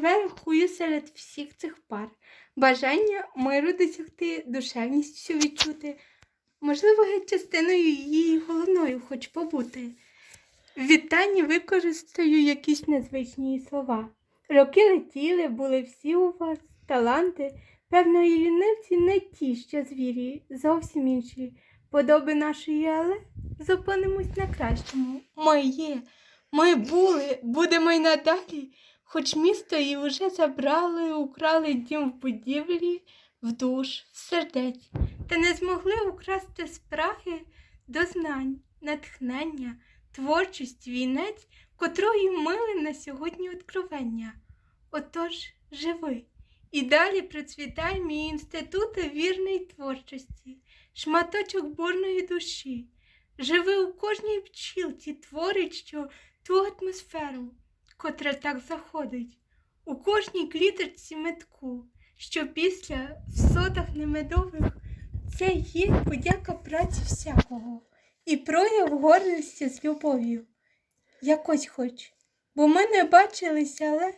Верхую серед всіх цих пар. Бажання миру досягти, душевністю відчути. Можливо, геть частиною її головною хоч побути. В вітанні використаю якісь незвичні слова. Роки летіли, були всі у вас таланти. Певно, і лінивці не ті, що звірі, зовсім інші. Подоби нашої, але зупинимось на кращому. Ми є, ми були, будемо й надалі. Хоч місто і вже забрали, украли дім в будівлі, в душ, в сердець, та не змогли украсти спраги до знань, натхнення, творчість, вінець, котрої мили на сьогодні откровення. Отож, живи. І далі процвітай мій інститут вірної творчості, шматочок бурної душі. Живи у кожній пчілці, творить що ту атмосферу, котра так заходить, у кожній кліточці метку, що після в сотах немедових це є подяка праці всякого і прояв гордості з любов'ю. Якось хоч, бо ми не бачилися, але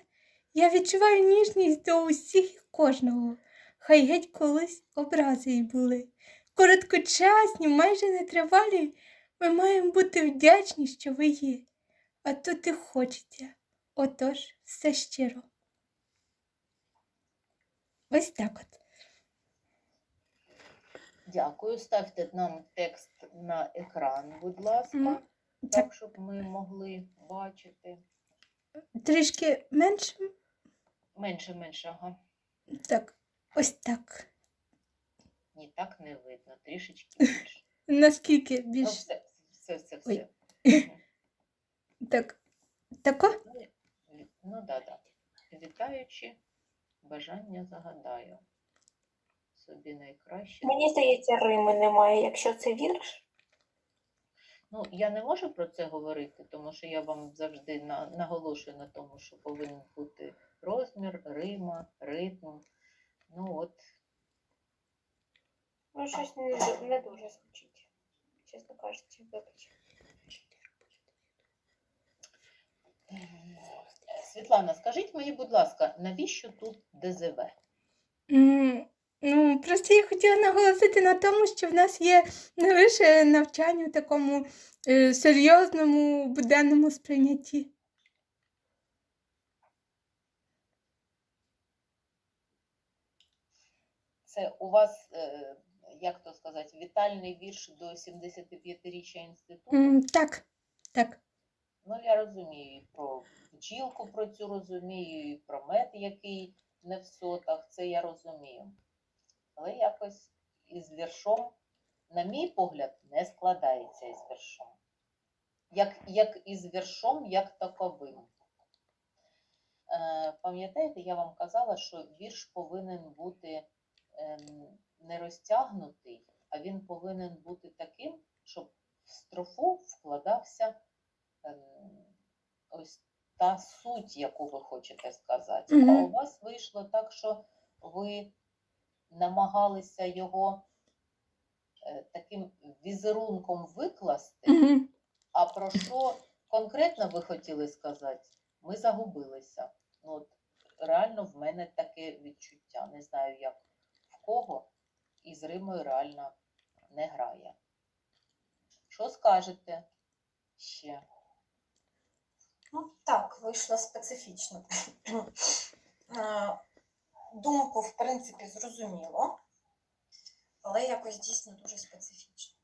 я відчуваю ніжність до усіх і кожного. Хай геть колись образи й були. Короткочасні, майже нетривалі, ми маємо бути вдячні, що ви є. А тут і хочеться. Отож, все щиро. Ось так от. Дякую. Ставте нам текст на екран, будь ласка, Мгм. так, щоб ми могли бачити. Трішки менше. Менше, менше, ага. Так, ось так. Ні, так не видно. Трішечки більше. Наскільки Ну, більш все, все, все, Ой. все. Так. Тако? Ну, да, да. Вітаючи, бажання загадаю. Собі найкраще. Мені здається, Рими немає, якщо це вірш. Ну, я не можу про це говорити, тому що я вам завжди на, наголошую на тому, що повинен бути розмір, рима, ритм. Ну от, Ну, щось не, не дуже звучить. Чесно кажучи, вибач. Світлана, скажіть мені, будь ласка, навіщо тут ДЗВ? М, Ну, просто я хотіла наголосити на тому, що в нас є не лише навчання в такому е, серйозному буденному сприйнятті. Це у вас, е, як то сказати, вітальний вірш до 75-річчя інституту? М, Так, так. Ну, я розумію і про бджілку про цю розумію, і про мед, який не в сотах, це я розумію. Але якось із віршом, на мій погляд, не складається із віршом. Як, як із віршом, як таковим. Е, пам'ятаєте, я вам казала, що вірш повинен бути ем, не розтягнутий, а він повинен бути таким, щоб в строфу вкладався ось та суть, яку ви хочете сказати. А у вас вийшло так, що ви намагалися його е, таким візерунком викласти, Мгм. а про що конкретно ви хотіли сказати, ми загубилися. Ну, от, реально в мене таке відчуття. Не знаю, як в кого, і з Римою реально не грає. Що скажете ще? Ну так, вийшло специфічно. Е, Думку, в принципі, зрозуміло, але якось дійсно дуже специфічно.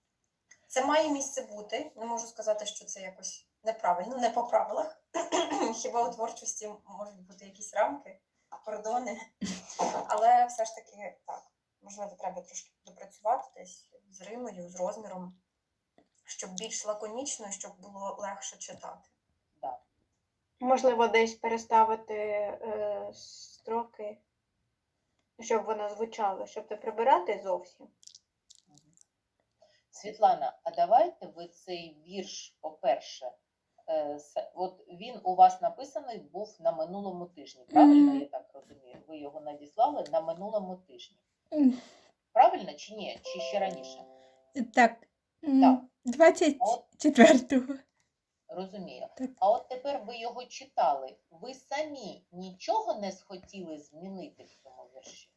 Це має місце бути. Не можу сказати, що це якось неправильно, не по правилах. Хіба у творчості можуть бути якісь рамки, кордони. Але все ж таки так, можливо, треба трошки допрацювати десь з римою, з розміром, щоб більш лаконічно, щоб було легше читати. Можливо, десь переставити е, строки, щоб воно звучало, щоб не прибирати зовсім. Світлана, а давайте ви цей вірш, по-перше, е, от він у вас написаний був на минулому тижні, правильно Мгм. я так розумію? Ви його надіслали на минулому тижні. Правильно чи ні? Чи ще раніше? Так. Так. 24-го. Розумію. Так. А от тепер ви його читали. Ви самі нічого не схотіли змінити в цьому вірші?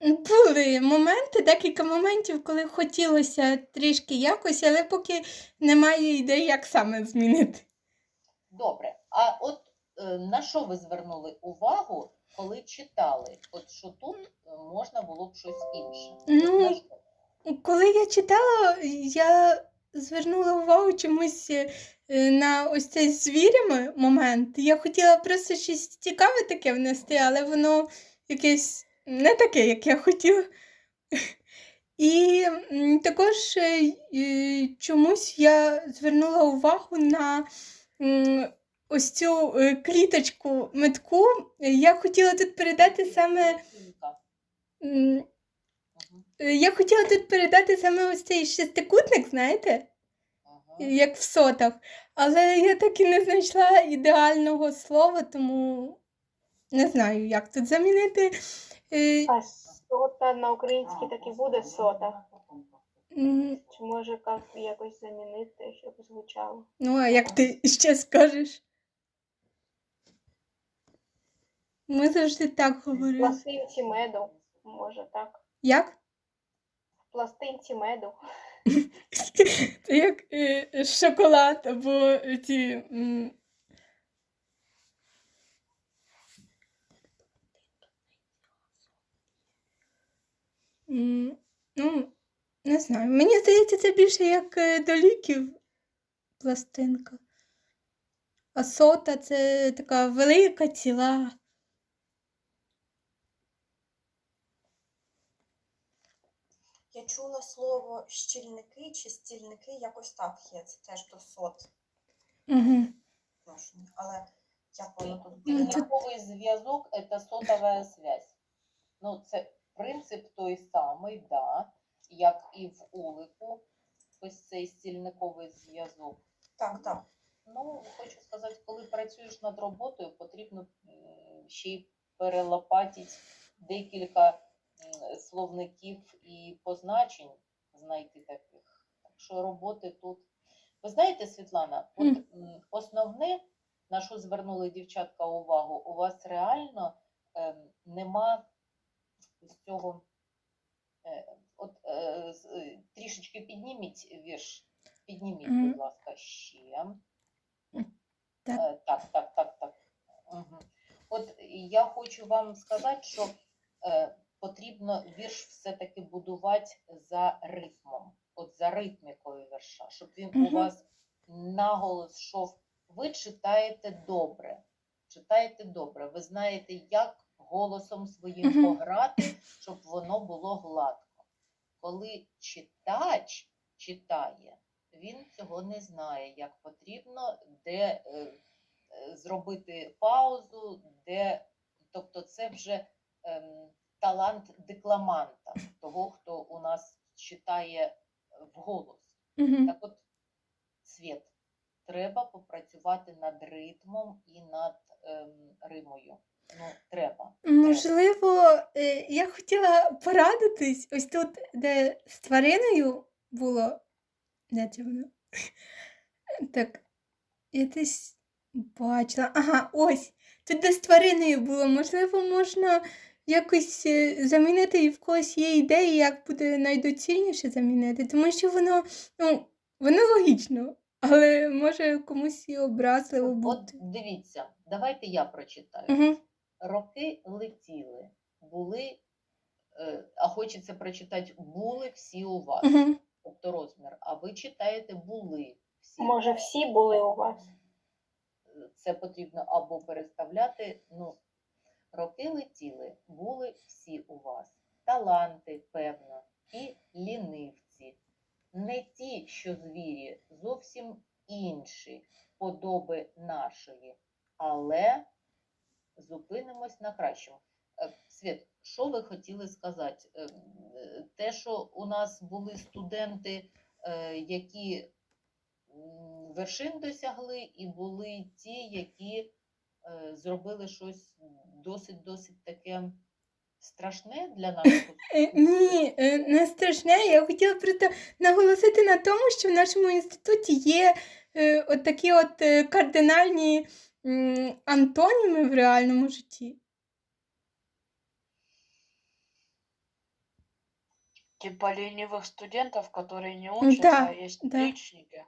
Були моменти, декілька моментів, коли хотілося трішки якось, але поки немає ідей, як саме змінити. Добре. А от е, на що ви звернули увагу, коли читали? От що тут е, можна було б щось інше? Ну. Коли я читала, я звернула увагу чомусь е, на ось цей звірями момент. Я хотіла просто щось цікаве таке внести, але воно якесь не таке, як я хотіла. І також е, е, чомусь я звернула увагу на ось цю е, кліточку метку. Я хотіла тут передати саме. Кілька. м, Мгм. Е, Я хотіла тут передати саме ось цей шестикутник, знаєте, Мгм. як в сотах. Але я так і не знайшла ідеального слова, тому не знаю, як тут замінити. Е, А сота на українській так і буде сота. Чи може як якось замінити, щоб звучало? Ну, а як ти ще скажеш? Ми завжди так говоримо. пластинці меду, може так. Як? Пластинці меду. Це як е, шоколад або м, м, Ну, не знаю. Мені здається, це більше як е, до ліків пластинка. А сота це така велика ціла. Я чула слово щільники чи стільники, якось так є. Це теж до сот Угу. Але як воно тут Ну, буде? тут- зв'язок це сотова связь. Ну, це принцип той самий, да, як і в улику, ось цей стільниковий зв'язок. Так, так. Ну, хочу сказати, коли працюєш над роботою, потрібно ще й перелопатити декілька словників і позначень, знайти таких. Так що роботи тут. Ви знаєте, Світлана, от основне, на що звернули дівчатка увагу, у вас реально ем, нема з цього. е, От е, е, трішечки підніміть вірш. Підніміть, Мгм. будь ласка, ще. Так. Е, Так, так, так, так. Угу. От я хочу вам сказати, що е, потрібно вірш все-таки будувати за ритмом, от за ритмікою вірша, щоб він у вас наголос йшов. Ви читаєте добре. Читаєте добре. Ви знаєте, як голосом своїм пограти, щоб воно було гладко. Коли читач читає, він цього не знає, як потрібно, де е, е, зробити паузу, де, тобто це вже ем, талант декламанта, того, хто у нас читає вголос. Угу. Так от, світ, треба попрацювати над ритмом і над ем, римою. Ну, треба. Можливо, е, я хотіла порадитись ось тут, де з твариною було. Воно? Так, я десь бачила. Ага, ось. Тут де з твариною було. Можливо, можна якось е, замінити і в когось є ідеї, як буде найдоцільніше замінити. Тому що воно, ну, воно логічно, але може комусь і образливо От дивіться, давайте я прочитаю. Угу. Роки летіли, були, е, а хочеться прочитати, були всі у вас. Угу. Тобто розмір. А ви читаєте були всі. Може, всі були у вас? Це потрібно або переставляти. Ну, роки летіли, були всі у вас. Таланти, певно, і лінивці. Не ті, що звірі, зовсім інші подоби нашої, але зупинимось на кращому. Е, Світ, що ви хотіли сказати? Е, Те, що у нас були студенти, е, які вершин досягли, і були ті, які зробили щось досить-досить таке страшне для нашого Е, Ні, е, не страшне. Я хотіла просто наголосити на тому, що в нашому інституті є е, от такі от е, кардинальні антоніми в реальному житті. Типа ленивых студентов, которые не учатся, да, а есть да. отличники.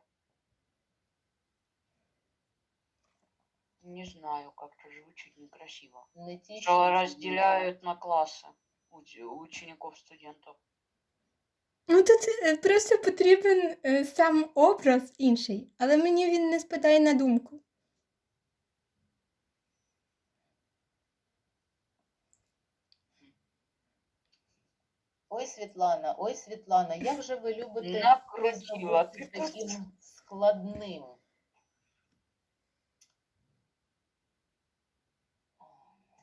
Не знаю, как-то звучит некрасиво. не ті, Что разделяют на классы уч- учеников, студентов. Ну тут е, просто потрібен е, сам образ інший, але мені він не спадає на думку. Ой, Світлана, ой, Світлана, як же ви любите Накрутила ти зробити таким складним?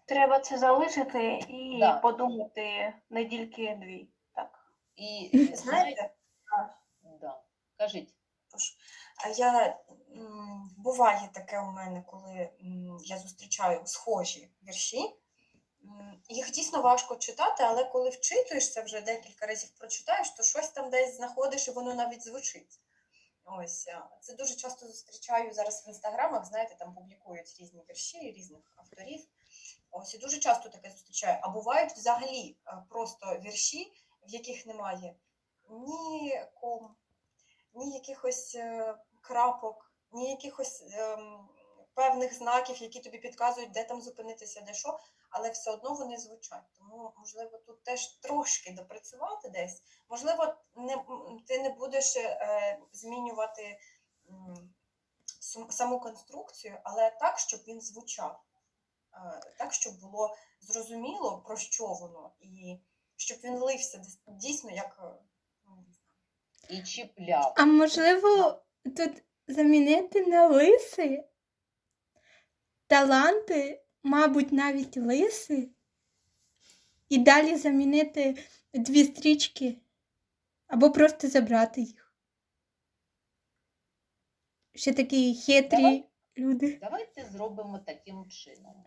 Треба це залишити і Да. подумати недільки дві. Так. І Знаєте, знаєте, да. кажіть, А я м, буває таке у мене, коли м, я зустрічаю схожі вірші. М, Їх дійсно важко читати, але коли вчитуєшся вже декілька разів прочитаєш, то щось там десь знаходиш і воно навіть звучить. Ось а, це дуже часто зустрічаю зараз в інстаграмах, знаєте, там публікують різні вірші різних авторів. Ось і дуже часто таке зустрічаю. А бувають взагалі просто вірші, в яких немає ні ком, ні якихось е, крапок, ні якихось ем, певних знаків, які тобі підказують, де там зупинитися, де що, але все одно вони звучать. Тому, можливо, тут теж трошки допрацювати десь. Можливо, не, ти не будеш е, змінювати саму конструкцію, але так, щоб він звучав. Е, так, щоб було зрозуміло, про що воно, і щоб він лився дійсно як. е, ну, і чіпляв. А можливо, тут замінити на лиси? Таланти, мабуть, навіть лиси. І далі замінити дві стрічки, або просто забрати їх. Ще такі хитрі Давай. люди. Давайте зробимо таким чином.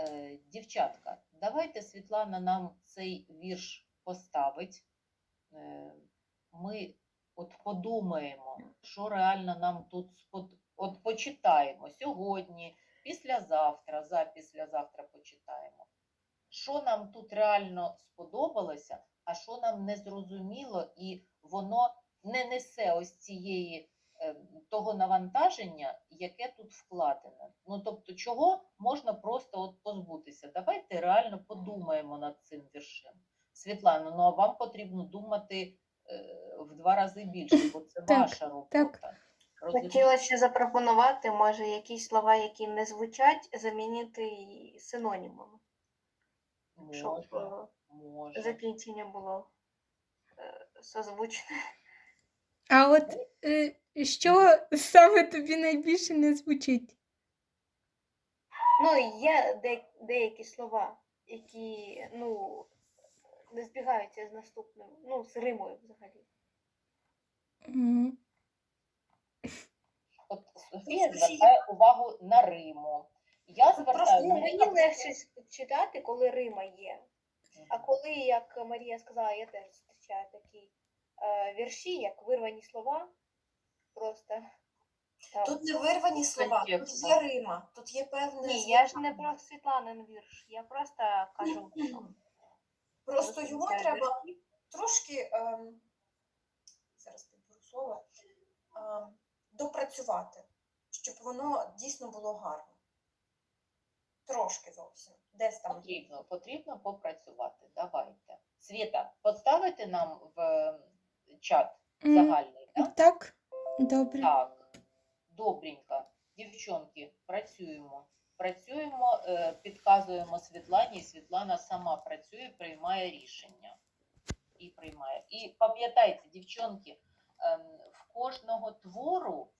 Е, дівчатка, давайте Світлана нам цей вірш поставить. Е, ми от подумаємо, що реально нам тут спод... от почитаємо сьогодні, післязавтра, за післязавтра почитаємо. Що нам тут реально сподобалося, а що нам не зрозуміло, і воно не несе ось цієї того навантаження, яке тут вкладене. Ну тобто, чого можна просто от позбутися? Давайте реально подумаємо над цим віршем. Світлана, ну а вам потрібно думати е, в два рази більше, бо це Так, ваша робота. Розумієте? Хотіла ще запропонувати, може, якісь слова, які не звучать, замінити синонімами, щоб Може, е, може. закінчення було е, созвучне. А от е, що саме тобі найбільше не звучить? Ну, є де, деякі слова, які ну, не збігаються з наступним, ну, з римою взагалі. От Софія звертає увагу на Риму. Я звертаю просто, Ну, мені легше читати, коли Рима є. А коли, як Марія сказала, я теж зустрічаю такі е, вірші, як вирвані слова. Просто там. Тут не вирвані слова, тут є Рима, тут є певне. Ні, я ж не про Світланин вірш, я просто кажу. Просто його треба вірші. трошки, ем, зараз підберу слово, ем, допрацювати, щоб воно дійсно було гарно. Трошки зовсім. Десь там. Потрібно, потрібно попрацювати. Давайте. Світа, поставити нам в е, чат загальний, так? Так, добре. Так, добренько. Дівчонки, працюємо. Працюємо, е, підказуємо Світлані, і Світлана сама працює, приймає рішення. І приймає. І пам'ятайте, дівчонки, ем, в кожного твору